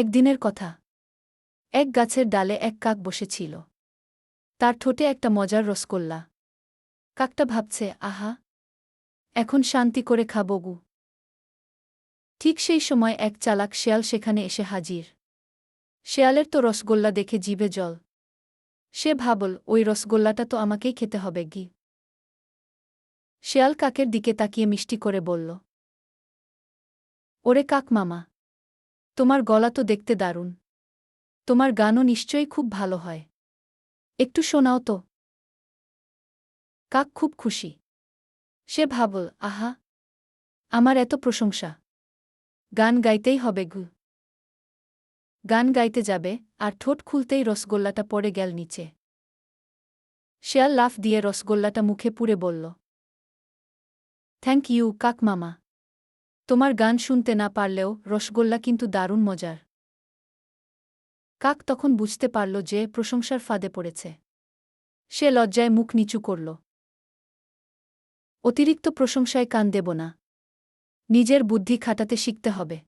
একদিনের কথা। এক গাছের ডালে এক কাক বসেছিল। তার ঠোঁটে একটা মজার রসগোল্লা কাকটা ভাবছে, আহা, এখন শান্তি করে খাব গু। ঠিক সেই সময় এক চালাক শেয়াল সেখানে এসে হাজির। শেয়ালের তো রসগোল্লা দেখে জিভে জল। সে ভাবল, ওই রসগোল্লাটা তো আমাকেই খেতে হবে গি। শেয়াল কাকের দিকে তাকিয়ে মিষ্টি করে বলল, ওরে কাক মামা তোমার গলা তো দেখতে দারুণ। তোমার গানও নিশ্চয়ই খুব ভালো হয়। একটু শোনাও তো। কাক খুব খুশি। সে ভাবল, আহা, আমার এত প্রশংসা। গান গাইতেই হবে গু। গান গাইতে যাবে, আর ঠোঁট খুলতেই রসগোল্লাটা পড়ে গেল নিচে। শেয়াল লাফ দিয়ে রসগোল্লাটা মুখে পুড়ে বলল থ্যাংক ইউ কাক মামা। তোমার গান শুনতে না পারলেও রসগোল্লা কিন্তু দারুণ মজার। কাক তখন বুঝতে পারল যে প্রশংসার ফাঁদে পড়েছে। সে লজ্জায় মুখ নিচু করল। অতিরিক্ত প্রশংসায় কান দেব না। নিজের বুদ্ধি খাটাতে শিখতে হবে।